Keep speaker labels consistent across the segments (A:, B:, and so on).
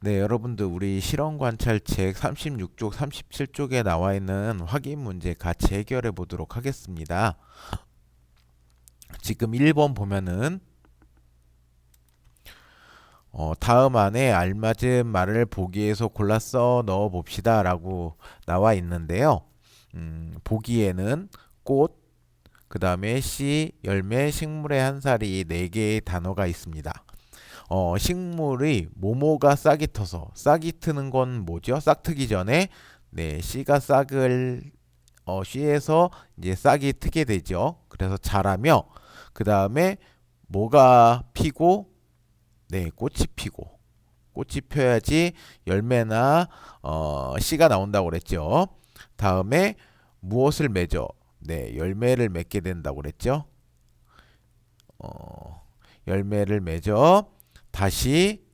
A: 네, 여러분들 우리 실험 관찰 책 36쪽, 37쪽에 나와 있는 확인 문제 같이 해결해 보도록 하겠습니다. 지금 1번 보면은 어, 다음 안에 알맞은 말을 보기에서 골라서 넣어 봅시다 라고 나와 있는데요. 음, 보기에는 꽃, 그 다음에 씨, 열매, 식물의 한 살이 네 개의 단어가 있습니다. 어, 식물의 모모가 싹이 터서 싹이 트는 건 뭐죠? 싹 트기 전에 네, 씨가 싹을 어, 씨에서 이제 싹이 트게 되죠. 그래서 자라며 그 다음에 뭐가 피고 네, 꽃이 피고 꽃이 펴야지 열매나 어, 씨가 나온다고 그랬죠. 다음에 무엇을 맺어? 네, 열매를 맺게 된다고 그랬죠. 어, 열매를 맺어 다시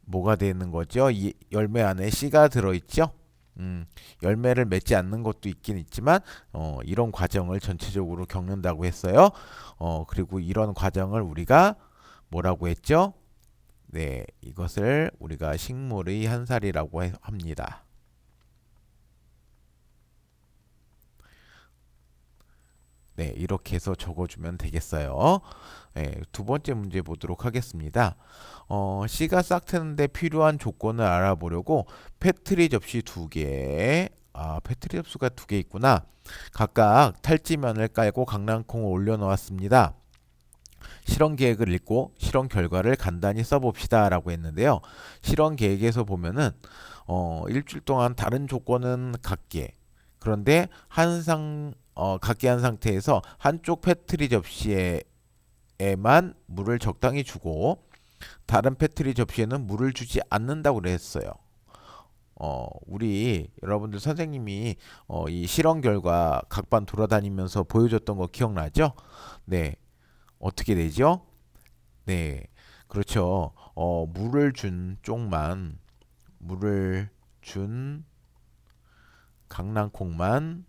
A: 뭐가 되는 거죠? 이 열매 안에 씨가 들어 있죠. 음, 열매를 맺지 않는 것도 있긴 있지만 어, 이런 과정을 전체적으로 겪는다고 했어요. 어, 그리고 이런 과정을 우리가 뭐라고 했죠? 네, 이것을 우리가 식물의 한 살이라고 해- 합니다. 네, 이렇게 해서 적어주면 되겠어요. 네, 두 번째 문제 보도록 하겠습니다. 어, 씨가 싹 트는데 필요한 조건을 알아보려고 패트리 접시 두 개, 아, 패트리 접수가 두 개 있구나. 각각 탈지면을 깔고 강낭콩을 올려놓았습니다. 실험 계획을 읽고 실험 결과를 간단히 써봅시다 라고 했는데요. 실험 계획에서 보면은 어, 일주일 동안 다른 조건은 같게 그런데 한상 어, 같게 한 상태에서 한쪽 패트리 접시에만 물을 적당히 주고 다른 패트리 접시에는 물을 주지 않는다고 그랬어요. 어, 우리 여러분들 선생님이 어, 이 실험 결과 각반 돌아다니면서 보여줬던 거 기억나죠? 네. 어떻게 되죠? 네. 그렇죠. 어, 물을 준 쪽만 물을 준 강낭콩만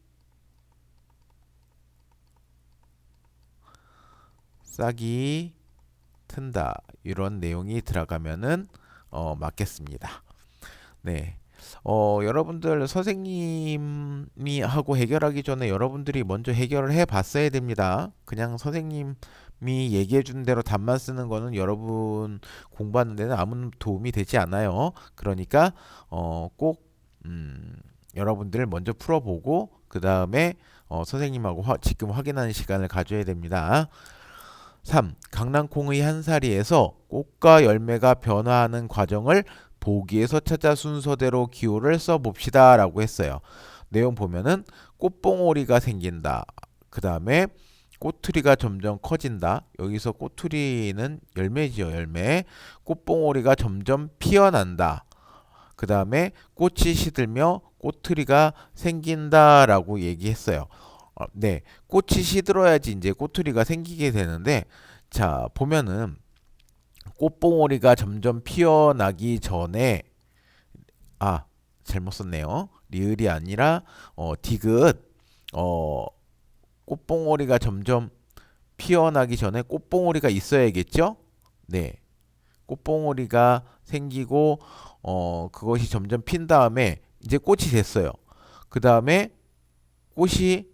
A: 싹이 튼다 이런 내용이 들어가면은 어, 맞겠습니다. 네. 어, 여러분들 선생님이 하고 해결하기 전에 여러분들이 먼저 해결을 해 봤어야 됩니다. 그냥 선생님이 얘기해 준 대로 답만 쓰는 거는 여러분 공부하는 데는 아무 도움이 되지 않아요. 그러니까 어, 꼭 음, 여러분들 먼저 풀어보고 그 다음에 어, 선생님하고 화- 지금 확인하는 시간을 가져야 됩니다. 3. 강낭콩의 한 사리에서 꽃과 열매가 변화하는 과정을 보기에서 찾아 순서대로 기호를 써봅시다 라고 했어요. 내용 보면은 꽃봉오리가 생긴다. 그 다음에 꼬투리가 점점 커진다. 여기서 꼬투리는 열매지요, 열매. 꽃봉오리가 점점 피어난다. 그 다음에 꽃이 시들며 꼬투리가 생긴다라고 얘기했어요. 어, 네, 꽃이 시들어야지 이제 꼬투리가 생기게 되는데, 자 보면은 꽃봉오리가 점점 피어나기 전에 아 잘못 썼네요. 리을이 아니라 어 디귿 어 꽃봉오리가 점점 피어나기 전에 꽃봉오리가 있어야겠죠? 네. 꽃봉오리가 생기고 어 그것이 점점 핀 다음에 이제 꽃이 됐어요. 그 다음에 꽃이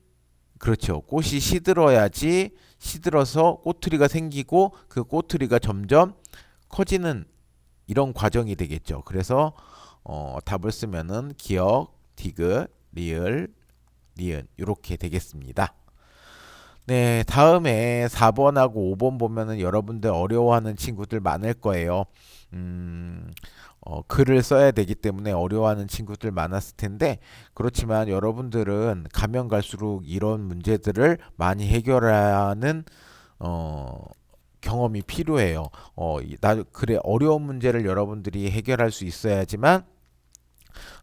A: 그렇죠. 꽃이 시들어야지 시들어서 꼬투리가 생기고 그 꼬투리가 점점 커지는 이런 과정이 되겠죠. 그래서 어, 답을 쓰면은 기억, 디귿, 리을, 니은 이렇게 되겠습니다. 네, 다음에 4번하고 5번 보면은 여러분들 어려워하는 친구들 많을 거예요. 음, 어, 글을 써야 되기 때문에 어려워하는 친구들 많았을 텐데 그렇지만 여러분들은 가면 갈수록 이런 문제들을 많이 해결하는 어, 경험이 필요해요. 어, 이- 나 그래 어려운 문제를 여러분들이 해결할 수 있어야지만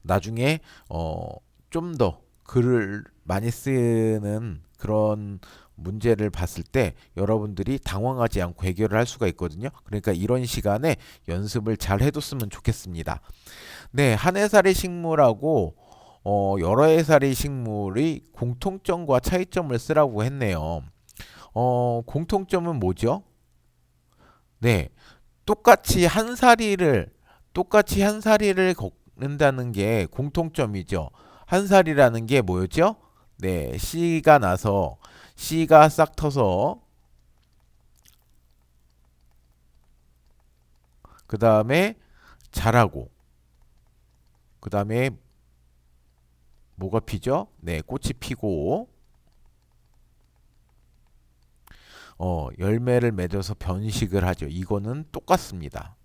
A: 나중에 어, 좀 더 글을 많이 쓰는 그런 문제를 봤을 때 여러분들이 당황하지 않고 해결을 할 수가 있거든요. 그러니까 이런 시간에 연습을 잘 해뒀으면 좋겠습니다. 네, 한 해살의 식물하고 어, 여러 해살의 식물의 공통점과 차이점을 쓰라고 했네요. 어, 공통점은 뭐죠? 네, 똑같이 한 사리를 똑같이 한 사리를 걷는다는 게 공통점이죠. 한 사리라는 게 뭐였죠? 네, C가 나서 C가 싹 터서 그 다음에 자라고 그 다음에 뭐가 피죠? 네, 꽃이 피고 어, 열매를 맺어서 변식을 하죠. 이거는 똑같습니다.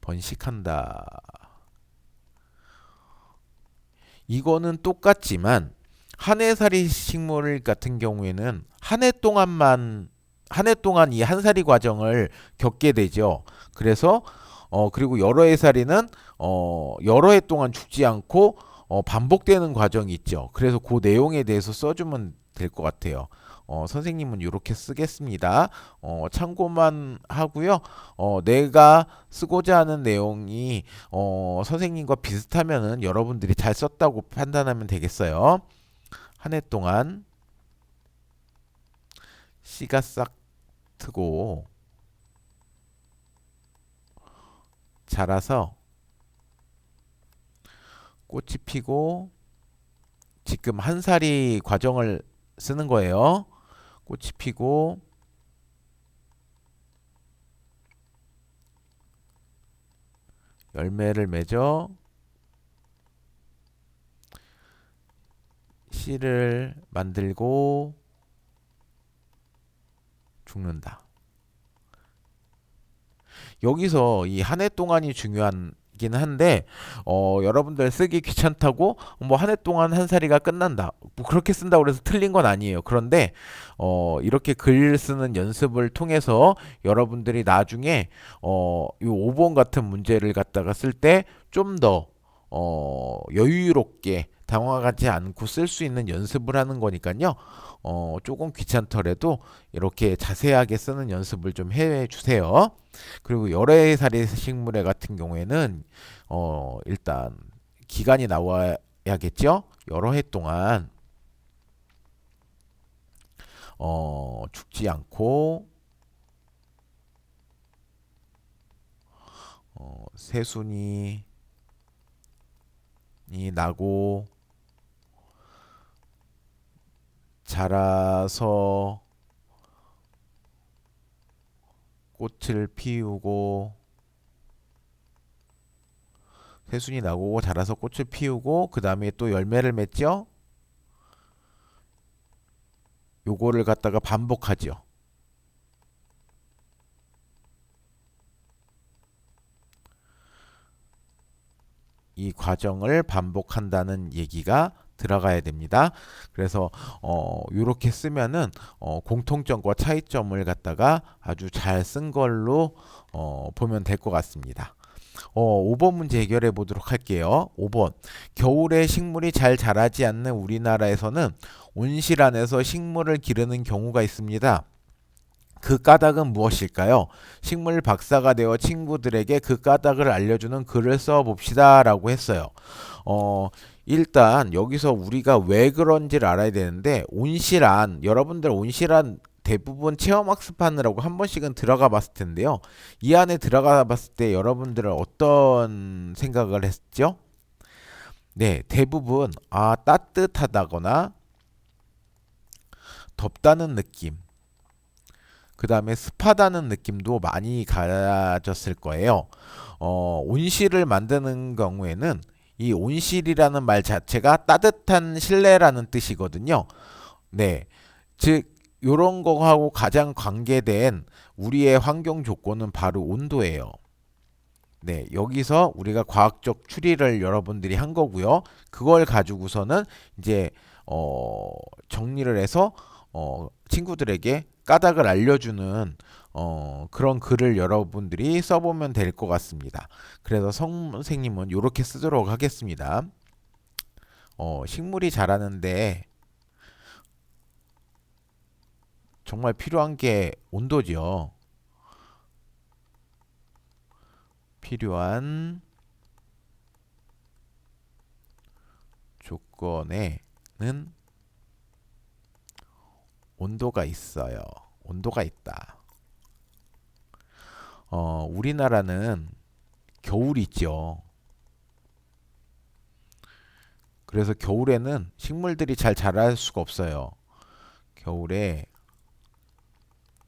A: 번식한다. 이거는 똑같지만 한 해살이 식물 같은 경우에는 한 해 동안만 한 해 동안 이 한살이 과정을 겪게 되죠. 그래서 어 그리고 여러 해살이는 어 여러 해 동안 죽지 않고 어 반복되는 과정이 있죠. 그래서 그 내용에 대해서 써주면 될 것 같아요. 어, 선생님은 이렇게 쓰겠습니다. 어, 참고만 하고요. 어, 내가 쓰고자 하는 내용이 어, 선생님과 비슷하면은 여러분들이 잘 썼다고 판단하면 되겠어요. 한 해 동안 씨가 싹 트고 자라서 꽃이 피고 지금 한 살이 과정을 쓰는 거예요. 꽃이 피고 열매를 맺어 씨를 만들고 죽는다. 여기서 이 한 해 동안이 중요 하긴 한데 어, 여러분들 쓰기 귀찮다고 뭐 한 해 동안 한 살이가 끝난다. 뭐 그렇게 쓴다고 해서 틀린 건 아니에요. 그런데 어, 이렇게 글 쓰는 연습을 통해서 여러분들이 나중에 어, 이 5번 같은 문제를 갖다가 쓸 때 좀더 어, 여유롭게 당황하지 않고 쓸 수 있는 연습을 하는 거니까요. 어, 조금 귀찮더라도 이렇게 자세하게 쓰는 연습을 좀 해 주세요. 그리고 열애살이 식물에 같은 경우에는 어, 일단 기간이 나와야겠죠. 여러 해 동안 어, 죽지 않고 어, 새순이 이 나고 자라서 꽃을 피우고 새순이 나고 자라서 꽃을 피우고 그 다음에 또 열매를 맺죠. 요거를 갖다가 반복하죠. 이 과정을 반복한다는 얘기가 들어가야 됩니다. 그래서 어 이렇게 쓰면은 어 공통점과 차이점을 갖다가 아주 잘 쓴 걸로 어 보면 될 것 같습니다. 어 5번 문제 해결해 보도록 할게요. 5번 겨울에 식물이 잘 자라지 않는 우리나라에서는 온실 안에서 식물을 기르는 경우가 있습니다. 그 까닭은 무엇일까요? 식물 박사가 되어 친구들에게 그 까닭을 알려주는 글을 써 봅시다 라고 했어요. 어, 일단 여기서 우리가 왜 그런지를 알아야 되는데 온실 안 여러분들 온실 안 대부분 체험학습하느라고 한 번씩은 들어가 봤을 텐데요. 이 안에 들어가 봤을 때 여러분들은 어떤 생각을 했죠? 네, 대부분 아 따뜻하다거나 덥다는 느낌 그 다음에 습하다는 느낌도 많이 가졌을 거예요. 어, 온실을 만드는 경우에는 이 온실이라는 말 자체가 따뜻한 실내라는 뜻이거든요. 네. 즉, 요런 거하고 가장 관계된 우리의 환경 조건은 바로 온도예요. 네, 여기서 우리가 과학적 추리를 여러분들이 한 거고요. 그걸 가지고서는 이제 어, 정리를 해서 어, 친구들에게 까닭을 알려주는 어, 그런 글을 여러분들이 써보면 될 것 같습니다. 그래서 선생님은 이렇게 쓰도록 하겠습니다. 어, 식물이 자라는데 정말 필요한 게 온도죠. 필요한 조건에는 온도가 있어요. 온도가 있다. 어, 우리나라는 겨울이 있죠. 그래서 겨울에는 식물들이 잘 자랄 수가 없어요. 겨울에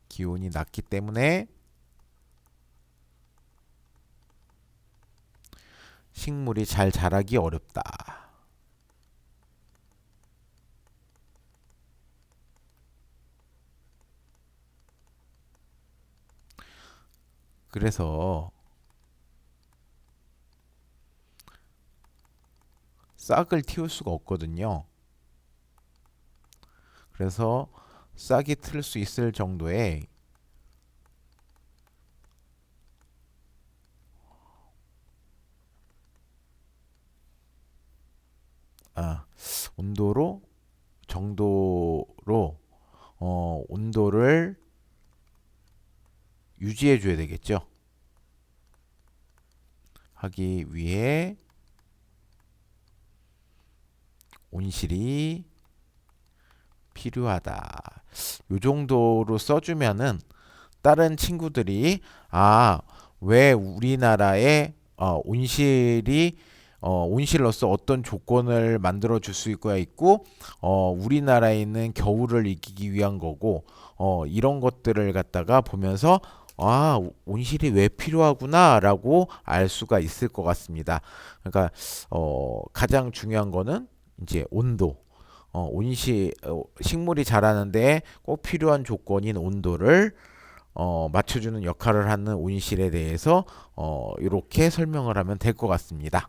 A: 기온이 낮기 때문에 식물이 잘 자라기 어렵다. 그래서 싹을 틔울 수가 없거든요. 그래서 싹이 틀 수 있을 정도의 아, 온도로 정도로 어, 온도를 유지해 줘야 되겠죠. 하기 위해 온실이 필요하다. 요 정도로 써주면은 다른 친구들이 아, 왜 우리나라에 어, 온실이 어, 온실로서 어떤 조건을 만들어 줄수 있고야 있고 어, 우리나라에 있는 겨울을 이기기 위한 거고 어, 이런 것들을 갖다가 보면서 아, 온실이 왜 필요하구나라고 알 수가 있을 것 같습니다. 그러니까 어, 가장 중요한 거는 이제 온도. 어, 온실 어, 식물이 자라는데 꼭 필요한 조건인 온도를 어, 맞춰주는 역할을 하는 온실에 대해서 어, 이렇게 설명을 하면 될 것 같습니다.